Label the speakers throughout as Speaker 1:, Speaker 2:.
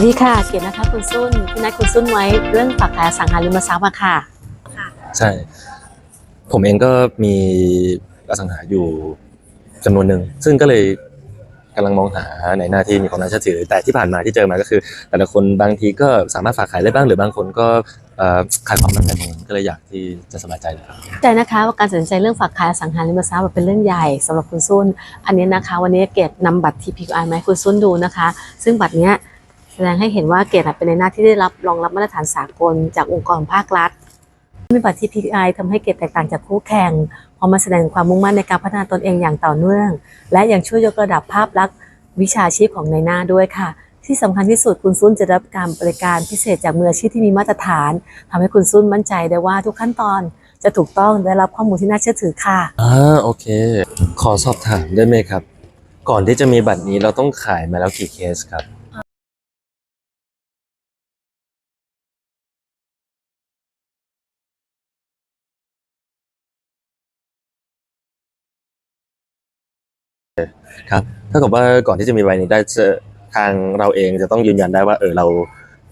Speaker 1: วัสดีค่ะเกียรตินะคะคุณซุนที่นัดคุณซุนไว้เรื่องฝากขายอสังหาริมทรัพย์อะค่ะ
Speaker 2: ใช่ ผมเองก็มีอสังหาอยู่จำนวนหนึ่ง ซึ่งก็เลยกำลังมองหาในหน้าที่มีความน่าเชื่อถือ แต่ที่ผ่านมาที่เจอมาก็คือ แต่ละคนบางทีก็สามารถฝากขายได้บ้างหรือบางคนก็เอ่อขายความมั่นใจตรงนั้นก็เลยอยากที่จะสบายใจเลยครับ
Speaker 1: ใจนะคะว่าการตัดสินใจเรื่องฝากขายอสังหาริมทรัพย์เป็นเรื่องใหญ่สำหรับคุณซุนอันนี้นะคะ วันนี้เกดนำบัตร TPI มาให้คุณซุนดูนะคะ ซึ่งบัตรเนี้ยแส ดงให้เห็นว่าเกดเป็นในหน้าที่ได้รับรองรับมาตรฐานสากลจากองค์กรภาครัฐมีบัตร TPI ทำให้เกดแตกต่างจากคู่แข่งพราะมาแสดงความมุ่งมั่นในการพัฒนาตนเองอย่างต่อเนื่อง และยังช่วยยกระดับภาพลักษณ์วิชาชีพของในหน้าด้วยค่ะ ที่สำคัญที่สุดคุณซุนจะรับการบริการพิเศษจากมืออาชีพที่มีมาตรฐานทำให้คุณซุนมั่นใจได้ว่าทุกขั้นตอนจะถูกต้องได้รับข้อมูลที่น่าเชื่อถือค่ะ
Speaker 2: อ่าโอเค ขอสอบถามได้ไหมครับ ก่อนที่จะมีบัตรนี้เราต้องขายมาแล้วกี่เคสครับ ครับถ้ากับว่าก่อนที่จะมีใบนี้ได้จะทางเราเองจะต้องยืนยันได้ว่าเออเรา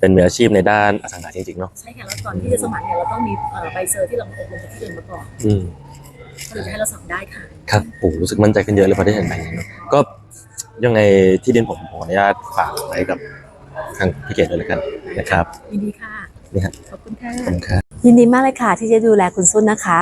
Speaker 2: เป็นมืออาชีพในด้านอสังหาจริงๆเนาะ
Speaker 3: ใช่ค่ะแล้วก่อนที่จะสมัครเนี่ยเราต้องมีเอ่อใบเซอร์ที่เราอบรมจากที่อื่นมาก่อน
Speaker 2: อืม
Speaker 3: ก็เลยจะให้เราสอบได้ค่ะ
Speaker 2: ครับโอ้รู้สึกมั่นใจขึ้นเยอะเลยพอได้เห็นใบนี้เนอะก็ยังไงที่ดินผมขออนุญาตฝากไว้กับทางพี่เกดเลยแล้วกันนะครับ
Speaker 3: ยินดีค่ะ
Speaker 2: นี่ฮะ
Speaker 3: ขอบคุณค่ะ
Speaker 2: ขอบคุณครับ
Speaker 1: ยินดีมากเลยค่ะที่จะดูแลคุณซุนนะคะ